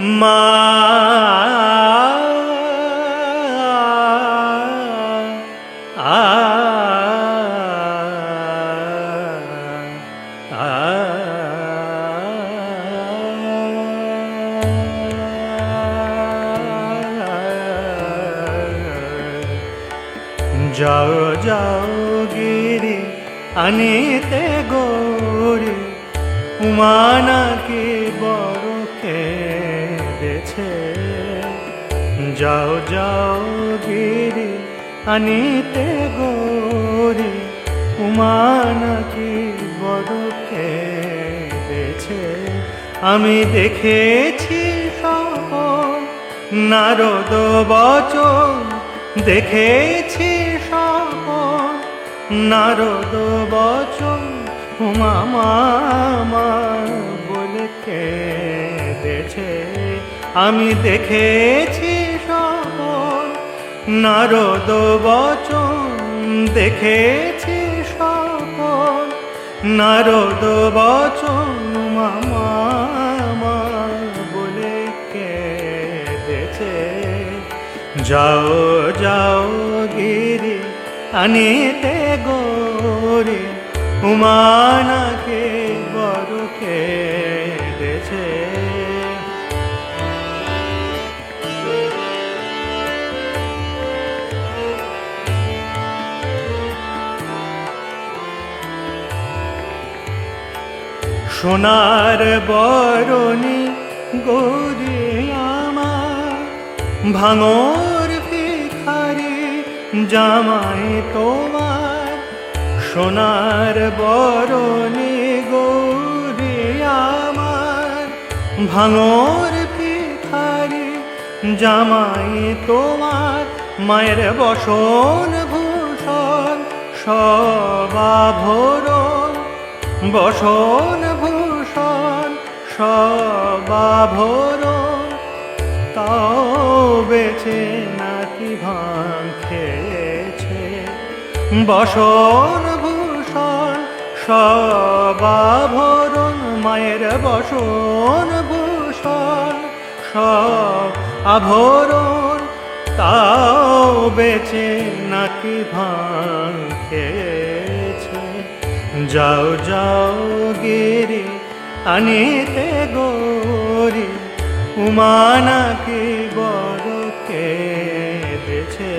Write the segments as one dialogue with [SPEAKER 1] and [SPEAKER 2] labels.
[SPEAKER 1] মা যাও গিরি আনিতে গৌরী, উমানাকে বড় কেঁদেছে। আমি দেখেছি সব নারদ বচন, দেখেছি সব নারদ বচন, উমা মামা বলে কেঁদেছে। আমি দেখেছি নারদ বচন দেখেছি সব নারদ বচন, মামা বলে কে কেঁদেছে। যাও যাও গিরি, আনিতে গোরে উমানাকে বড় কেঁদেছে সোনার বরণি গৌরী আমার ভাঙর ভিখারি জামাই তোমার সোনার বরণি গৌরী আমার ভাঙর ভিখারি জামাই তোমার মায়ের বসন ভূষণ সবাভরণ বসন ভূষণ সবাভরণ তাও বেছে নাকি ভাঙ খেয়েছে। বসন ভূষণ সবাভরণ মায়ের বসন ভূষণ, সব তাও বেছে নাকি ভাঙ খেয়েছে। যাও যাও গিরি আনিতে গৌরী, উমানাকে বড় কেঁদেছে।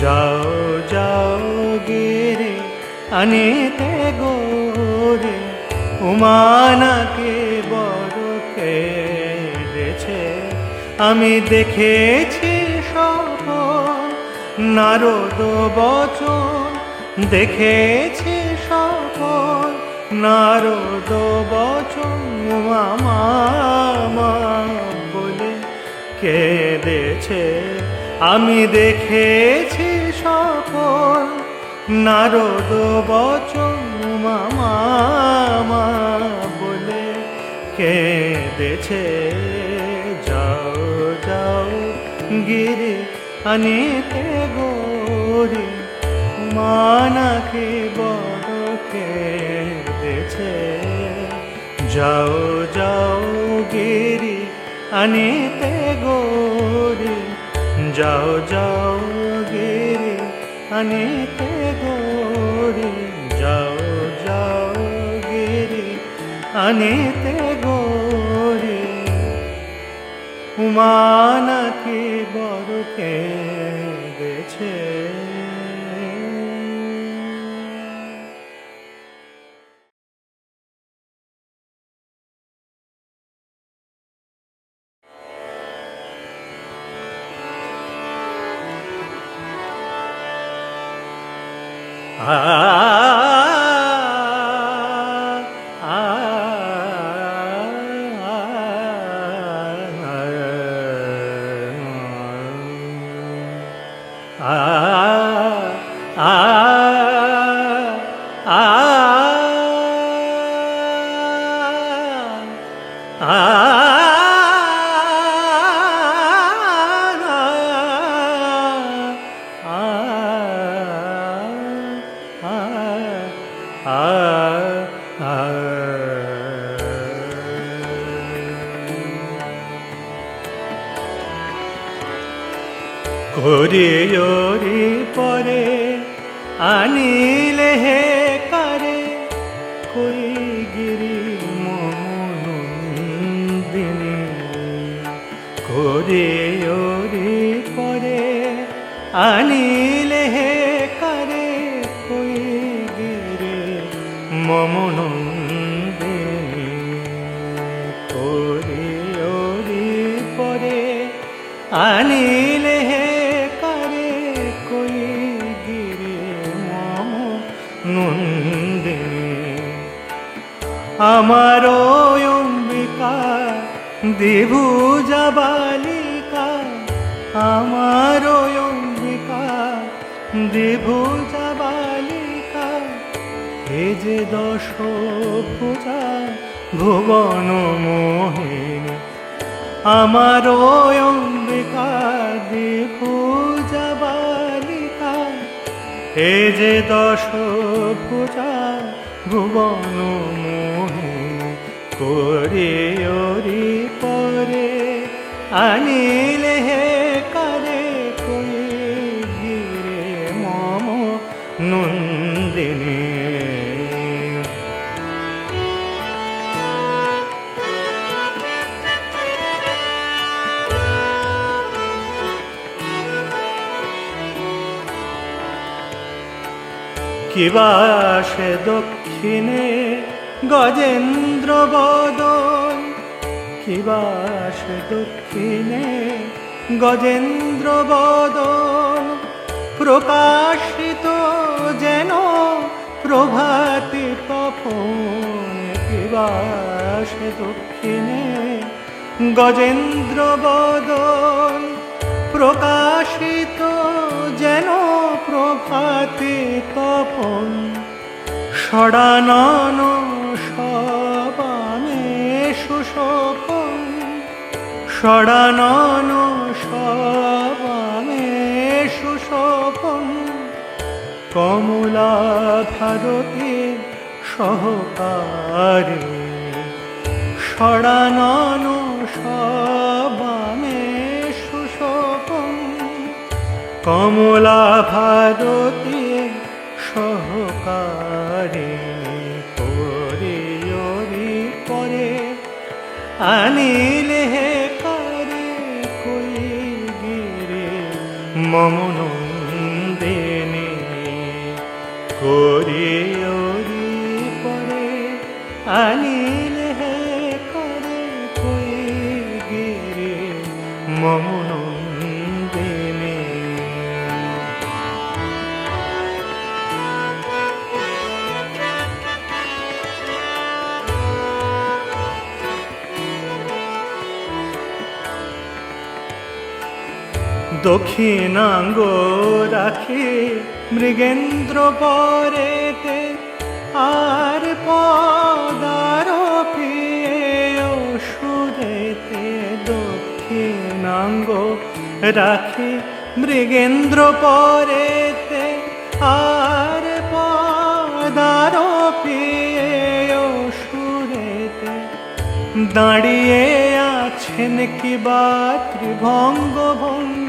[SPEAKER 1] যাও যাও গিরি, আনিতে গৌরী, উমানাকে বড় কেঁদেছে। আমি দেখেছি সপন নারদ বচন, দেখেছি নারদ বচন মামা বলে কেঁদেছে। আমি দেখেছি সপন নারদ বচন মামা বলে কেঁদেছে। যাও যাও গিরে আনিতে গোরে, মানাকে বড় কেঁদেছে যাও যাও গিরি আনিতে গোরে। যাও যাও গিরি আনিতে গোরে। যাও যাও গিরি আনিতে গোরে। উমানাকে বড় ah ah, ah কই গিরি মনন্দিনী করে ওরে পরে আনিলে হে করে? কই গিরি মমনন্দিনী আমার অম্বিকা দেবুজা বালিকা। আমার অম্বিকা দেবুজা বালিকা। হে যে দশ পূজা, ভুবন মোহিনী। আমার অম্বিকা দেবুজা বালিকা। হে যে দশ পূজা ভুবন মোহিনী করে ওরি পরে আনিলে হে কিবা সে দক্ষিণে গজেন্দ্র বদন। কিবা সে দক্ষিণে গজেন্দ্র বদন। প্রকাশিত যেন প্রভাতি তপন কিবা সে দক্ষিণে গজেন্দ্র বদন। প্রকাশিত যেন প্রভাতে তপন ষড়ানন সবামে সুশোভন ষড়ানন সবামে সুশোভন। কমলা ভারতে সহকারে ষড়ানন কমলা ভারতে সহকারে করে ওরি পরে আনিলে হে কারে কই গিরে মম নন্দিনী। করে ওরি পরে আনিলে হে করে কই গিরে মম দক্ষিণাঙ্গ রাখি মৃগেন্দ্র পরেতে আর পদার সুরেতে দক্ষিণাঙ্গ রাখি মৃগেন্দ্র পরেতে আর পদার সুরেতে দাঁড়িয়ে আছেন কি বা ত্রিভঙ্গ ভঙ্গিতে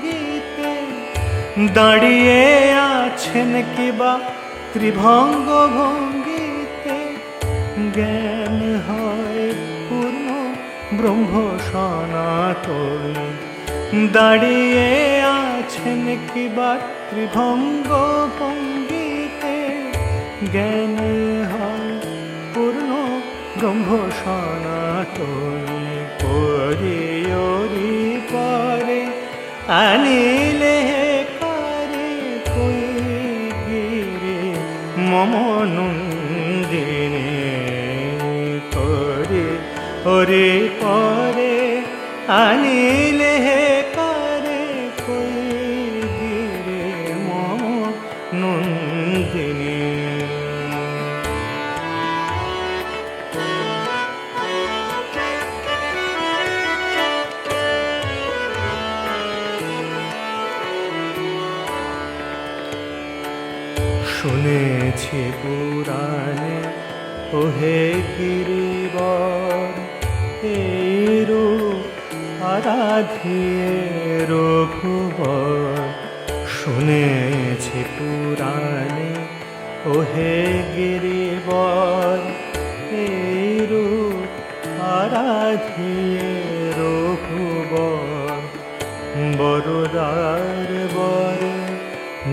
[SPEAKER 1] দাঁড়িয়ে আছেন কি বা ত্রিভঙ্গ ভঙ্গিতে। জ্ঞান হয় পূর্ণ ব্রহ্ম সনাতন। দাঁড়িয়ে আছেন কি বা ত্রিভঙ্গ ভঙ্গিতে। জ্ঞান হয় পূর্ণ ব্রহ্ম সনাতনী। পরে আনিলে মম তোরে ওরে পরে আনিলে হে শুনেছি পুরাণে, ওহে গিরিবর, এই রূপ আরাধিয়ে রঘুবর। শুনেছি পুরাণে, ওহে গিরিবর, এই রূপ আরাধিয়ে রঘুবর। বরদার বরে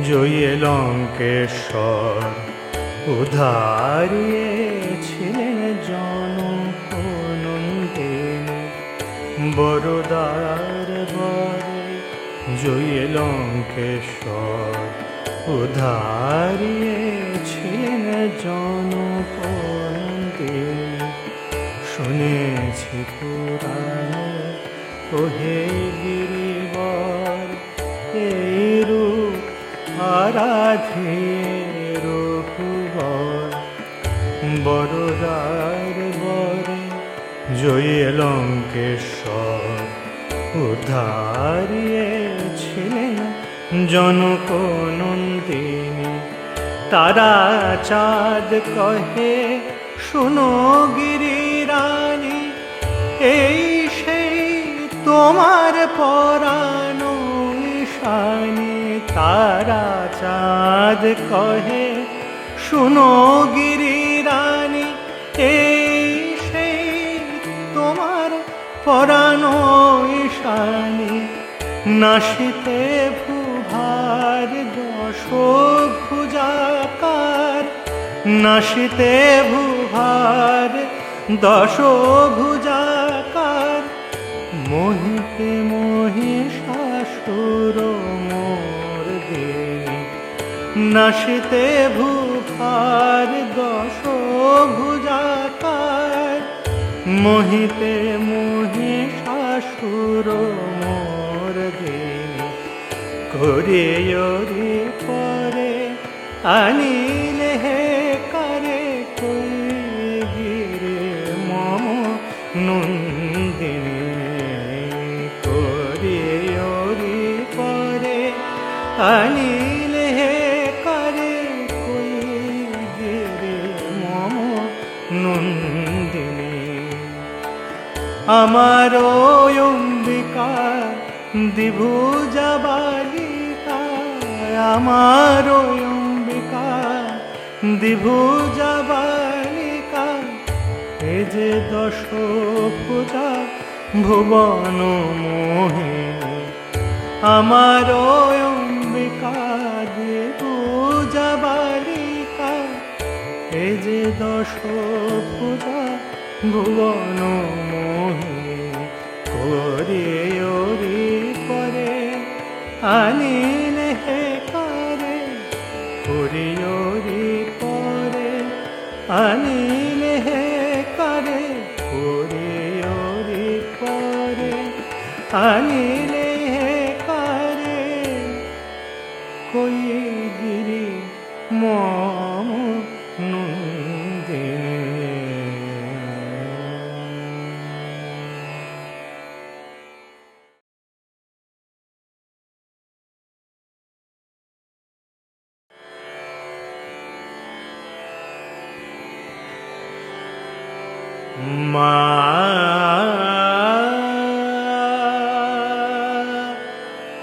[SPEAKER 1] জয়ে লঙ্কেশ্বর। উধারিয়েছিলেন জনক নন্দিনী বরদার বরে জয়ে লঙ্কেশ্বর। উধারিয়েছিলেন জনক নন্দিনী শুনেছি পুরাণে, ওহে রঘুবর, বড়দার বরে জয়ে লঙ্কেশ্বর। উদ্ধারিয়েছিলেন জনক নন্দিনী তারা চাঁদ কহে, শুনো গিরিরানী, এই সেই তোমার পরানো ঈশানী তারা চাঁদ কহে, শুনো গিরিরানী এই সেই তোমার পরানো ঈশানী। নাশিতে ভূভার দশ ভুজাকার নাশিতে ভূভার দশ ভুজাকার। মোহিতে মহিষাসুর নাশিতে ভূভার দশ ভুজাকার মোহিতে মহিষাসুর মোর দেবী করে ওরে পরে আনিলে হে করে কই গিরে মম নন্দিনী। করে পরে আনিলে নন্দিনী। আমার অম্বিকা দ্বিভুজা বালিকা আমার অম্বিকা দ্বিভুজা বালিকা এ যে দশ পূজা ভুবন মোহিনী। আমার অম্বিকা যে দশ পূজা ভুবন মোহিনী করে, ওরি করে, আনিলে হে করে করে ওরি করে হে করে করে ওরি করে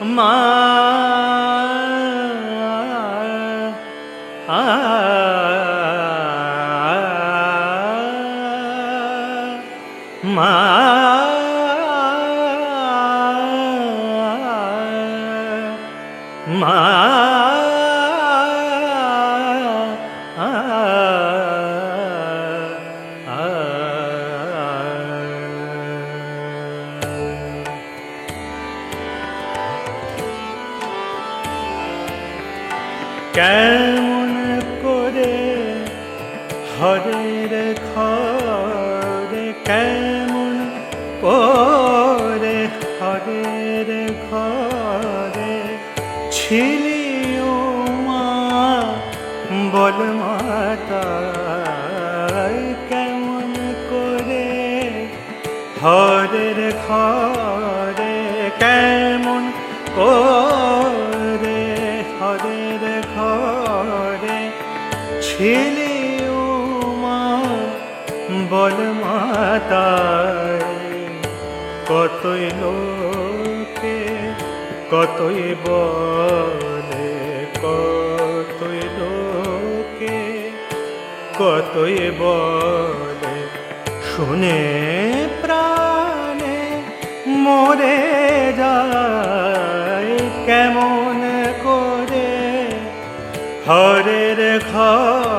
[SPEAKER 1] মা আ হরের ঘরে কেমন করে হরের ঘরে ছিলি ও মা বল মাতা কেমন করে হরের ঘরে মাতায় কতই লোকে, কতই বলে কতই লোকে, কতই বলে শুনে প্রাণে মরে যায় কেমন করে? হরের ঘরে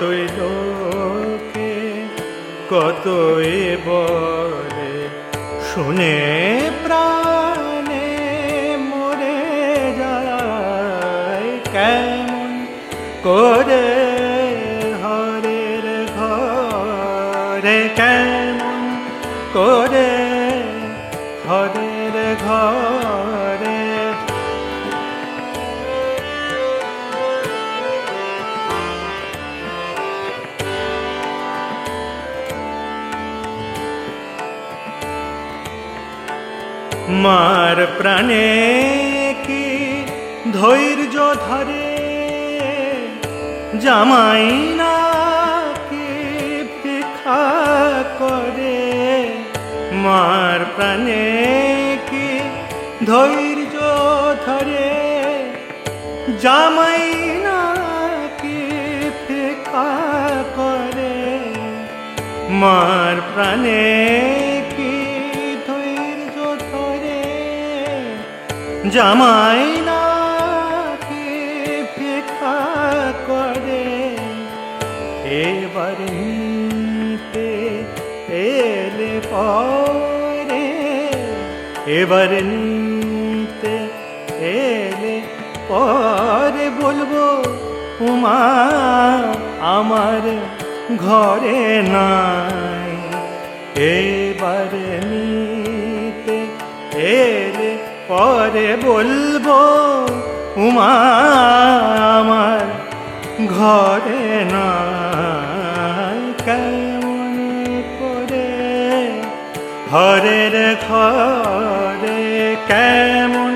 [SPEAKER 1] কতই লোকে কতই বলে শুনে প্রাণে মার প্রাণে কি ধৈর্য ধরে? জামাই না কি করে? মার প্রাণে কি ধৈর্য ধরে? জামাই না কি করে? মার প্রাণে জামাই না কি ভিক্ষা করে, এবার নিতে এলে পরে, এবার নিতে এলে পরে বলব, উমা, আমার ঘরে নাই। এবার নিতে এলে পরে বলব, উমা, আমার ঘরে না কেমন করে? হরের ঘরে কেমন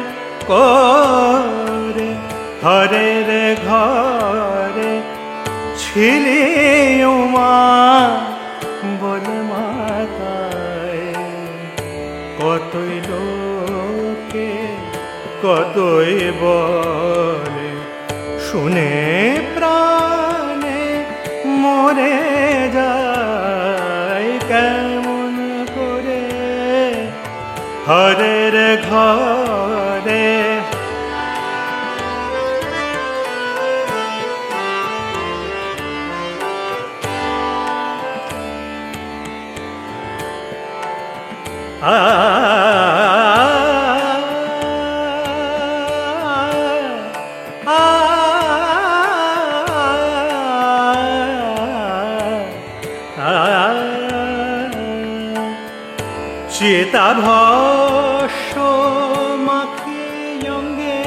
[SPEAKER 1] করে? হরের ঘরে ছিলি উমা, বল মাতায়, কতই লোকে কতই বলে শুনে প্রাণে মরে যায় কেমন করে। হরের ঘরে চেতা ভস্য মাখিয়ে অঙ্গে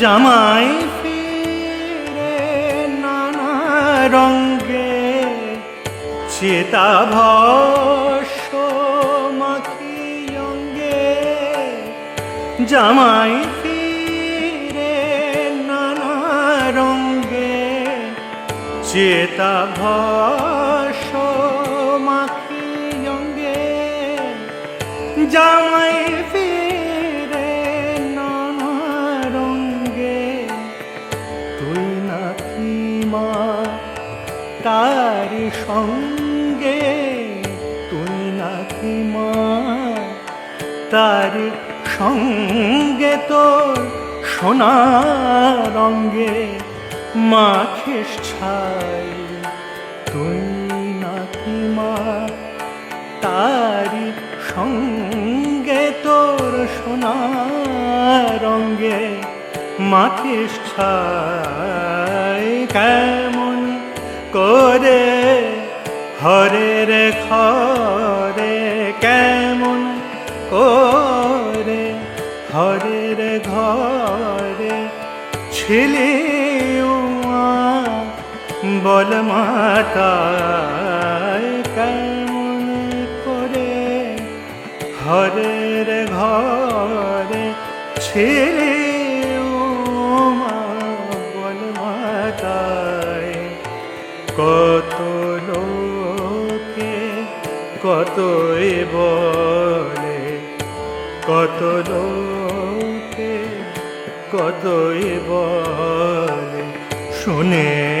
[SPEAKER 1] জামাই ফিরে নানা রঙ্গে। চেতা ভস্য মাখিয়ে অঙ্গে জামাই ফিরে নানা রঙ্গে। চেতা ভস্য জামাই ফিরে নানা রঙ্গে তুই নাকি মা তার সঙ্গে? তুই নাকি মা তার সঙ্গে তোর সোনা রঙ্গে মাখিস ছাই? তুই নাকি মা তারি সঙ্গে রঙ্গে ছাই কেমন করে? হরের ঘরে কেমন করে? হরের ঘরে ছিলে বল মাতায় ছেলে ও মা মাতায় কত লোকে কত বলে কত লোকে কত বলে শুনে